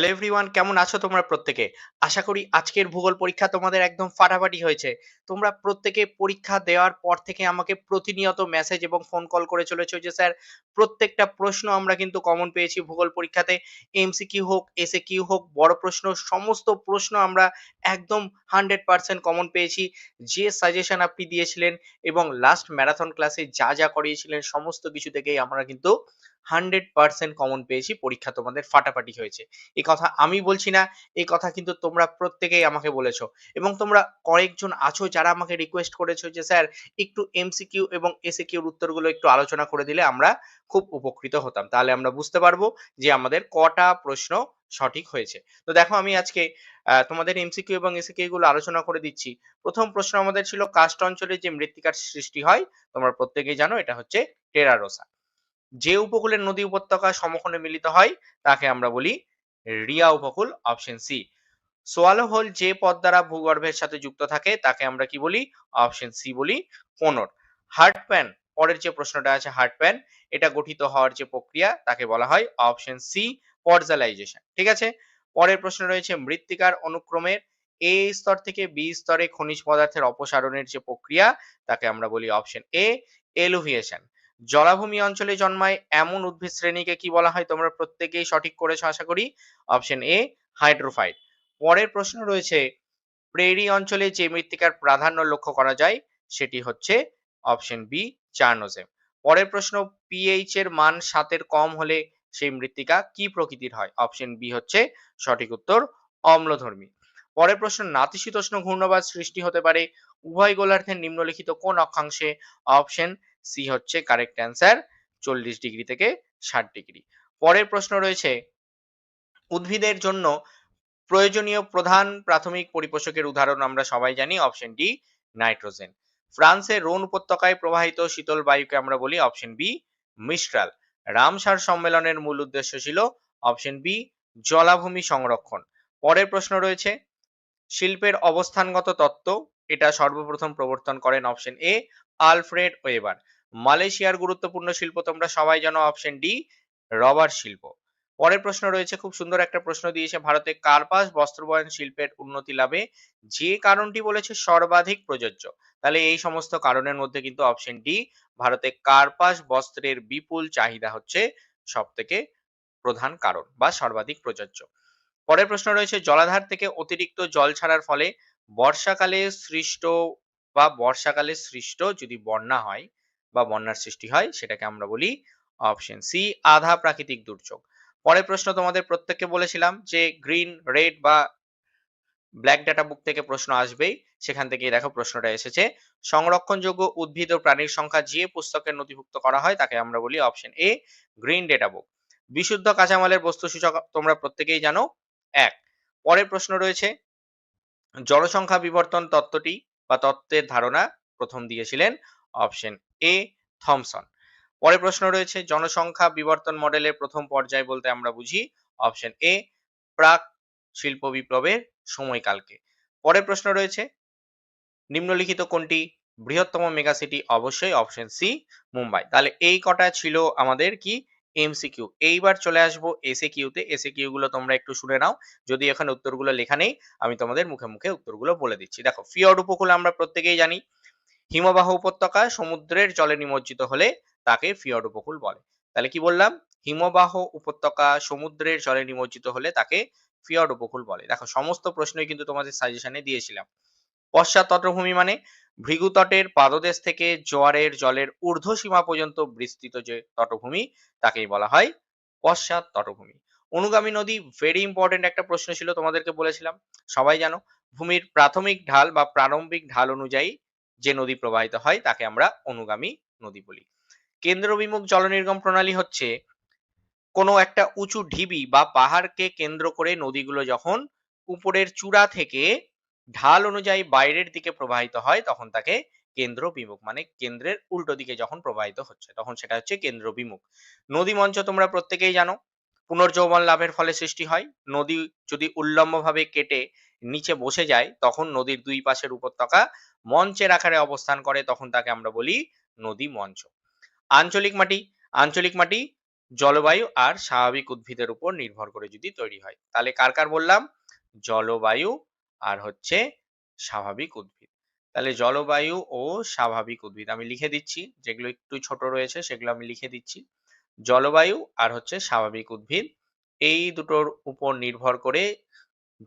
Hello everyone কেমন আছো তোমরা প্রত্যেকে? আশা করি আজকের ভূগোল পরীক্ষা তোমাদের একদম ফাটাফাটি হয়েছে। তোমরা প্রত্যেকে পরীক্ষা দেওয়ার পর থেকে আমাকে প্রতিনিয়ত মেসেজ এবং ফোন কল করে চলেছো যে, স্যার, প্রত্যেকটা প্রশ্ন আমরা কিন্তু কমন পেয়েছি ভূগোল পরীক্ষাতে। এমসি এমসিকিউ হোক এসএ কিউ হোক, বড় প্রশ্ন, সমস্ত প্রশ্ন আমরা একদম হান্ড্রেড পার্সেন্ট কমন পেয়েছি। যে সাজেশন আপনি দিয়েছিলেন এবং লাস্ট ম্যারাথন ক্লাসে যা যা করিয়েছিলেন, সমস্ত কিছু থেকেই আমরা কিন্তু হান্ড্রেড পার্সেন্ট কমন পেয়েছি, পরীক্ষা তোমাদের ফাটাফাটি হয়েছে। এই কথা আমি বলছি না এই কথা কিন্তু তোমরা প্রত্যেকেই আমাকে বলেছ। এবং তোমরা কয়েকজন আছো যারা আমাকে রিকোয়েস্ট করেছ যে, স্যার, একটু এমসিকিউ এবং এসএকিউর উত্তরগুলো একটু আলোচনা করে দিলে আমরা খুব উপকৃত হতাম। তাহলে আমরা বুঝতে পারব যে, আমাদের কটা প্রশ্ন সঠিক হয়েছে। তো দেখো, আমি আজকে তোমাদের এমসিকিউ এবং এসিকিউ গুলো আলোচনা করে দিচ্ছি। প্রথম প্রশ্ন আমাদের ছিল, কাস্ট অঞ্চলে যে মৃত্তিকার সৃষ্টি হয়, তোমরা প্রত্যেকেই জানো, এটা হচ্ছে টেরারোসা। যে উপকূলের নদী উপত্যকা সমক্ষণে মিলিত হয়, তাকে আমরা বলি রিয়া উপকূল অপশন সি সোয়ালো হোল যে পথ দ্বারা ভূগর্ভের সাথে যুক্ত থাকে, তাকে আমরা কি বলি? অপশন সি বলি কোনর হার্ট প্যান পরের যে প্রশ্নটা আছে হার্ট প্যান এটা গঠিত হওয়ার যে প্রক্রিয়া, তাকে বলা হয় অপশন সি পর্জালাইজেশন ঠিক আছে? পরের প্রশ্ন রয়েছে, মৃত্তিকার অনুক্রমের এ স্তর থেকে বি স্তরে খনিজ পদার্থের অপসারণের যে প্রক্রিয়া, তাকে আমরা বলি অপশন এ এলুভিয়েশন জলাভূমি অঞ্চলে জন্মায় এমন উদ্ভিদ শ্রেণীকে কি বলা হয়? তোমরা প্রত্যেকেই সঠিক করেছ, আশা করি। Option A, hydrophyte. পরের প্রশ্ন রয়েছে, প্রেরি অঞ্চলে যে মৃত্তিকার প্রাধান্য লক্ষ্য করা যায়, সেটি হচ্ছে অপশন বি চার্নোজেম পরের প্রশ্ন, পিএইচ এর মান সাতের কম হলে সেই মৃত্তিকা কি প্রকৃতির হয়? অপশন বি হচ্ছে, সঠিক উত্তর, অম্লধর্মী। পরের প্রশ্ন, নাতিশীতোষ্ণ ঘূর্ণবাদ সৃষ্টি হতে পারে, উভয় গোলার্ধের নিম্নলিখিত কোন অক্ষাংশে? অপশন সি হচ্ছে কারেক্ট অ্যান্সার চল্লিশ ডিগ্রি থেকে ষাট ডিগ্রি পরের প্রশ্ন রয়েছে, উদ্ভিদের জন্য প্রয়োজনীয় প্রধান প্রাথমিক পরিপোষকের উদাহরণ আমরা সবাই জানি অপশন ডি নাইট্রোজেন ফ্রান্সের রোন উপত্যকায় প্রবাহিত শীতল বায়ুকে আমরা বলি অপশন বি মিস্ট্রাল রামসার সম্মেলনের মূল উদ্দেশ্য ছিল অপশন বি জলাভূমি সংরক্ষণ। পরের প্রশ্ন রয়েছে, শিল্পের অবস্থানগত তত্ত্ব, এটা সর্বপ্রথম প্রবর্তন করেন অপশন এ আলফ্রেড ওয়েবার। মালয়েশিয়ার গুরুত্বপূর্ণ শিল্প তোমরা সবাই জানো অপশন ডি রবার শিল্প। পরের প্রশ্ন রয়েছে, খুব সুন্দর একটা প্রশ্ন দিয়েছে, ভারতে কার্পাস বস্ত্রবয়ন শিল্পের উন্নতি লাভে যে কারণটি বলেছে সর্বাধিক প্রযোজ্য। তাহলে এই সমস্ত কারণের মধ্যে কিন্তু অপশন ডি ভারতে কার্পাস বস্ত্রের বিপুল চাহিদা হচ্ছে সব থেকে প্রধান কারণ বা সর্বাধিক প্রযোজ্য। পরের প্রশ্ন রয়েছে, জলাধার থেকে অতিরিক্ত জল ছাড়ার ফলে বর্ষাকালে সৃষ্ট বা বর্ষাকালে সৃষ্ট যদি বন্যা হয় বা বন্যার সৃষ্টি হয়, সেটাকে আমরা বলি অপশন সি আধা প্রাকৃতিক দুর্যোগ। পরের প্রশ্ন তোমাদের প্রত্যেককে বলেছিলাম যে গ্রিন রেড বা ব্ল্যাক ডাটা বুক থেকে প্রশ্ন আসবেই। সেখান থেকে দেখো প্রশ্নটা এসেছে। সংরক্ষণযোগ্য উদ্ভিদ ও প্রাণীর সংখ্যা যে পুস্তকে নথিভুক্ত করা হয়, তাকে আমরা বলি option A green data book বিশুদ্ধ কাঁচামালের বস্তু সূচক তোমরা প্রত্যেকেই জানো, এক। পরের প্রশ্ন রয়েছে, জনসংখ্যা বিবর্তন তত্ত্বটি বা তত্ত্বের ধারণা প্রথম দিয়েছিলেন। Option A, Thomson. পরের প্রশ্ন রয়েছে, জনসংখ্যা বিবর্তন মডেলের প্রথম পর্যায় বলতে আমরা বুঝি। অপশন এ, প্রাক শিল্প বিপ্লবের সময়কালকে। পরের প্রশ্ন রয়েছে, নিম্নলিখিত কোনটি? বৃহত্তম মেগাসিটি অবশ্যই অপশন সি, মুম্বাই। তাহলে এই কটা ছিল আমাদের কি? এমসিকিউ। এইবার চলে আসব এসএ কিউতে এসএ কিউ গুলো তোমরা একটু শুনে নাও। যদি এখানে উত্তরগুলো লেখা নেই, আমি তোমাদের মুখে মুখে উত্তরগুলো বলে দিচ্ছি। দেখো ফিয়র্ড উপকূল আমরা প্রত্যেকেই জানি। হিমবাহ উপত্যকা সমুদ্রের জলে নিমজ্জিত হলে তাকে ফিয়র্ড উপকূল বলে। তাহলে কি বললাম? হিমবাহ উপত্যকা সমুদ্রের জলে নিমজ্জিত হলে তাকে ফিয়র্ড উপকূল বলে। দেখো, সমস্ত প্রশ্নই কিন্তু তোমাদের সাজেশনে দিয়েছিলাম। পশ্চাৎ তটভূমি মানে ভৃগুতটের পাদদেশ থেকে জোয়ারের জলের ঊর্ধ্ব সীমা পর্যন্ত বিস্তৃত যে তটভূমি, তাকেই বলা হয় পশ্চাৎ তটভূমি। অনুগামী নদী ভেরি ইম্পর্টেন্ট একটা প্রশ্ন ছিল তোমাদেরকে বলেছিলাম। সবাই জানো, ভূমির প্রাথমিক ঢাল বা প্রারম্ভিক ঢাল অনুযায়ী যে নদী প্রবাহিত হয় তাকে আমরা অনুগামী নদী বলি। কেন্দ্রবিমুখ জলনির্গম প্রণালী হচ্ছে কোনো একটা উঁচু ঢিবি বা পাহাড়কে কেন্দ্র করে নদীগুলো যখন উপরের চূড়া থেকে ঢাল অনুযায়ী বাইরের দিকে প্রবাহিত হয় তখন তাকে কেন্দ্র বিমুখ মানে কেন্দ্রের উল্টো দিকে যখন প্রবাহিত হচ্ছে তখন সেটা হচ্ছে কেন্দ্র বিমুখ। নদী মঞ্চ তোমরা প্রত্যেকেই জানো, পুনর্যৌবন লাভের ফলে সৃষ্টি হয়। নদী যদি উল্লম্বভাবে কেটে নিচে বসে যায় তখন নদীর দুই পাশের উপত্যকা মঞ্চের আকারে অবস্থান করে, তখন তাকে আমরা বলি নদী মঞ্চ। আঞ্চলিক মাটি আঞ্চলিক মাটি জলবায়ু আর স্বাভাবিক উদ্ভিদের উপর নির্ভর করে যদি তৈরি হয়। তাহলে কার কার বললাম? জলবায়ু আর হচ্ছে স্বাভাবিক উদ্ভিদ। তাহলে জলবায়ু ও স্বাভাবিক উদ্ভিদ আমি লিখে দিচ্ছি, যেগুলো একটু ছোট রয়েছে সেগুলো আমি লিখে দিচ্ছি। জলবায়ু আর হচ্ছে স্বাভাবিক উদ্ভিদ, এই দুটোর উপর নির্ভর করে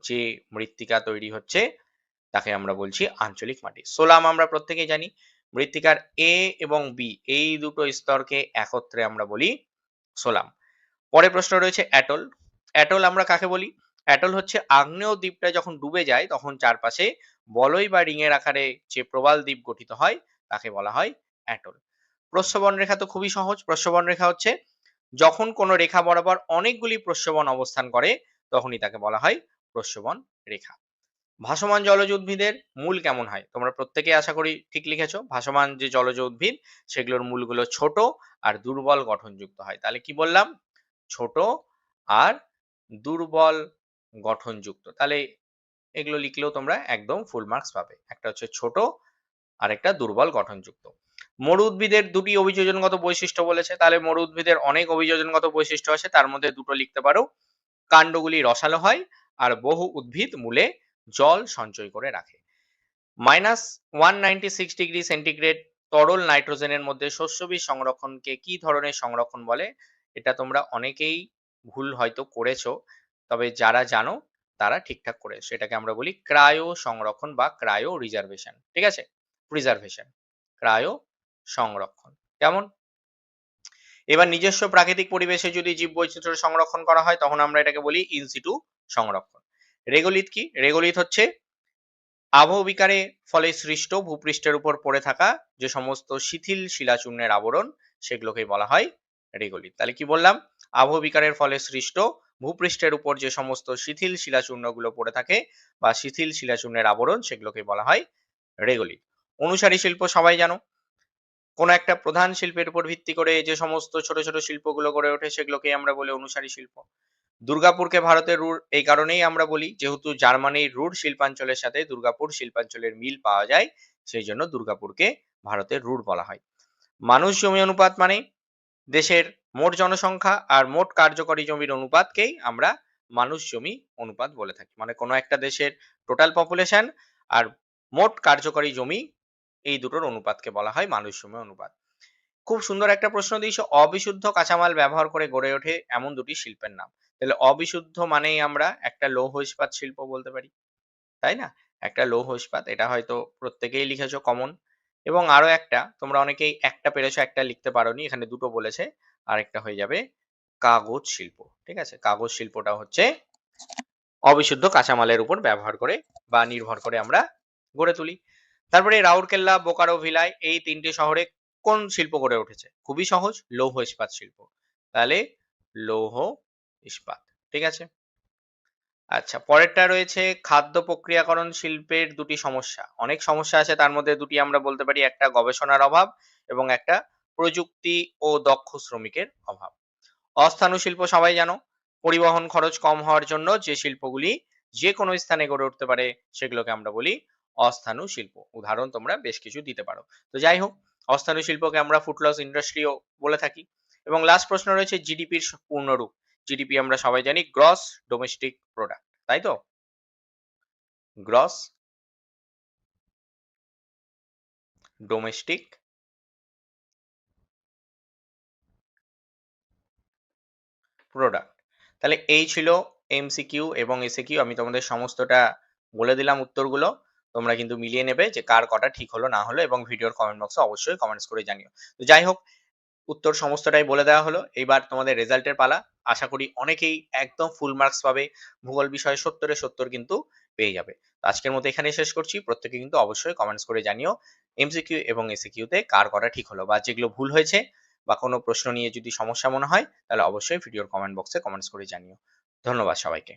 যে মৃত্তিকা তৈরি হচ্ছে তাকে আমরা বলছি আঞ্চলিক মাটি। সোলাম আমরা প্রত্যেকেই জানি। মৃত্তিকার এ এবং বি এই দুটো স্তরকে একত্রে আমরা বলি সোলাম। পরে প্রশ্ন রয়েছে অ্যাটল। অ্যাটল আমরা কাকে বলি? অ্যাটল হচ্ছে আগ্নেয় দ্বীপটা যখন ডুবে যায়, তখন চারপাশে বলয় বা রিং এর আকারে যে প্রবাল দ্বীপ গঠিত হয়, তাকে বলা হয় অ্যাটল। প্রস্রবণ রেখা তো খুবই সহজ। প্রস্রবণ রেখা হচ্ছে, যখন কোনো রেখা বরাবর অনেকগুলি প্রস্রবণ অবস্থান করে, তখনই তাকে বলা হয় প্রস্রবণ রেখা। ভাসমান জলজ উদ্ভিদের মূল কেমন হয়? তোমরা প্রত্যেকে আশা করি ঠিক লিখেছো। ভাসমান যে জলজ উদ্ভিদ, সেগুলোর মূলগুলো ছোট আর দুর্বল গঠনযুক্ত হয়। তাহলে কি বললাম? ছোট আর দুর্বল গঠনযুক্ত। তাহলে এগুলো লিখলেও তোমরা একদম ফুল মার্কস পাবে। একটা হচ্ছে ছোট আর একটা দুর্বল গঠনযুক্ত। মরু উদ্ভিদের দুটি অভিযোজনগত বৈশিষ্ট্য বলেছে। তাহলে মরু উদ্ভিদের অনেক অভিযোজনগত বৈশিষ্ট্য আছে। তার মধ্যে দুটো লিখতে পারো। কাণ্ডগুলি রসালো হয় আর বহু উদ্ভিদ মূলে জল সঞ্চয় করে রাখে। মাইনাস ওয়ান ডিগ্রি সেন্টিগ্রেড তরল নাইট্রোজেনের মধ্যে শস্য বীজ সংরক্ষণকে কি ধরনের সংরক্ষণ বলে, এটা তোমরা অনেকেই ভুল হয়তো করেছ, তবে যারা জানো তারা ঠিকঠাক করে, সেটাকে আমরা বলি ক্রায়ো সংরক্ষণ বা ক্রায়ো রিজার্ভেশন, ঠিক আছে? প্রিজার্ভেশন ক্রায়ো সংরক্ষণ, কেমন? এবার নিজস্ব প্রাকৃতিক পরিবেশে যদি জীব বৈচিত্র্য সংরক্ষণ করা হয়, তখন আমরা এটাকে বলি ইনসিটু সংরক্ষণ। রেগোলিত কি? রেগোলিত হচ্ছে আবহবিকারে ফলে সৃষ্ট ভূপৃষ্ঠের উপর পড়ে থাকা যে সমস্ত শিথিল শিলাচূর্ণের আবরণ সেগুলোকে বলা হয় রেগোলিত তাহলে কি বললাম? আবহবিকারের ফলে সৃষ্ট ভূপৃষ্ঠের উপর যে সমস্ত শিথিল শিলাচূর্ণগুলো পড়ে থাকে বা শিথিল শিলাচূর্ণের আবরণ সেগুলোকে বলা হয় রেগোলিত অনুসারী শিল্প সবাই জানো? কোন একটা প্রধান শিল্পের উপর ভিত্তি করে যে সমস্ত ছোট ছোট শিল্পগুলো গড়ে ওঠে সেগুলোকে আমরা বলি অনুসারী শিল্প। দুর্গাপুরকে ভারতের রুর, এই কারণেই আমরা বলি, যেহেতু জার্মানির রুর শিল্পাঞ্চলের সাথে দুর্গাপুর শিল্পাঞ্চলের মিল পাওয়া যায়, সেই জন্য দুর্গাপুরকে ভারতের রুর বলা হয়। মানুষ জমি অনুপাত মানে দেশের মোট জনসংখ্যা আর মোট কার্যকরী জমির অনুপাতকেই আমরা মানুষ জমি অনুপাত বলে থাকি। মানে কোনো একটা দেশের টোটাল পপুলেশন আর মোট কার্যকরী জমি এই দুটোর অনুপাতকে বলা হয় মানুষ জমি অনুপাত। খুব সুন্দর একটা প্রশ্ন দিয়েছে। অবিশুদ্ধ কাঁচামাল ব্যবহার করে গড়ে ওঠে এমন দুটি শিল্পের নাম। তাহলে অবিশুদ্ধ মানেই আমরা একটা লৌহ ইস্পাত শিল্প বলতে পারি, তাই না? একটা লৌহ ইস্পাত এটা হয়তো প্রত্যেকেই লিখেছো কমন। এবং আরও একটা, তোমরা অনেকেই একটা পেরেছ, একটা লিখতে পারোনি, এখানে দুটো বলেছে আর একটা হয়ে যাবে কাগজ শিল্প, ঠিক আছে? কাগজ শিল্পটা হচ্ছে অবিশুদ্ধ কাঁচামালের উপর ব্যবহার করে বা নির্ভর করে আমরা গড়ে তুলি। তারপরে রাউরকেল্লা, বোকারো, ভিলাই, এই তিনটি শহরে কোন শিল্প গড়ে উঠেছে? খুবই সহজ লৌহ ইস্পাত শিল্প। তাহলে লৌহ ইস্পাত, ঠিক আছে? আচ্ছা পরেরটা রয়েছে খাদ্য প্রক্রিয়াকরণ শিল্পের দুটি সমস্যা। অনেক সমস্যা আছে, তার মধ্যে দুটি আমরা বলতে পারি, একটা গবেষণার অভাব এবং একটা প্রযুক্তি ও দক্ষ শ্রমিকের অভাব। অস্থানু শিল্প সবাই জানো, পরিবহন খরচ কম হওয়ার জন্য যে শিল্পগুলি যে কোনো স্থানে গড়ে উঠতে পারে, সেগুলোকে আমরা বলি অস্থানু শিল্প। উদাহরণ তোমরা বেশ কিছু দিতে পারো। তো যাই হোক, অস্থানু শিল্পকে আমরা ফুটলস ইন্ডাস্ট্রিও বলে থাকি। এবং লাস্ট প্রশ্ন রয়েছে জিডিপির পূর্ণরূপ। জিডিপি আমরা সবাই জানি গ্রস ডোমেস্টিক প্রোডাক্ট তাই তো? গ্রস ডোমেস্টিক প্রোডাক্ট তাহলে এই ছিল এমসিকিউ এবং এসিকিউ আমি তোমাদের সমস্তটা বলে দিলাম উত্তরগুলো, তোমরা কিন্তু মিলিয়ে নেবে যে কার কটা ঠিক হলো না হলো এবং ভিডিওর কমেন্ট বক্সে অবশ্যই কমেন্টস করে জানিও। তো যাই হোক উত্তর সমস্তটাই বলে দেওয়া হলো। এইবার তোমাদের রেজাল্টের পালা। আশা করি অনেকেই একদম ফুল মার্কস পাবে। ভূগোল বিষয়ে সত্তরে সত্তর কিন্তু পেয়ে যাবে। আজকের মতো এখানে শেষ করছি। প্রত্যেকে কিন্তু অবশ্যই কমেন্টস করে জানিও এমসিকিউ এবং এসিকিউতে কার কটা ঠিক হলো বা যেগুলো ভুল হয়েছে বা কোনো প্রশ্ন নিয়ে যদি সমস্যা মনে হয়, তাহলে অবশ্যই ভিডিওর কমেন্ট বক্সে কমেন্টস করে জানিও। ধন্যবাদ সবাইকে।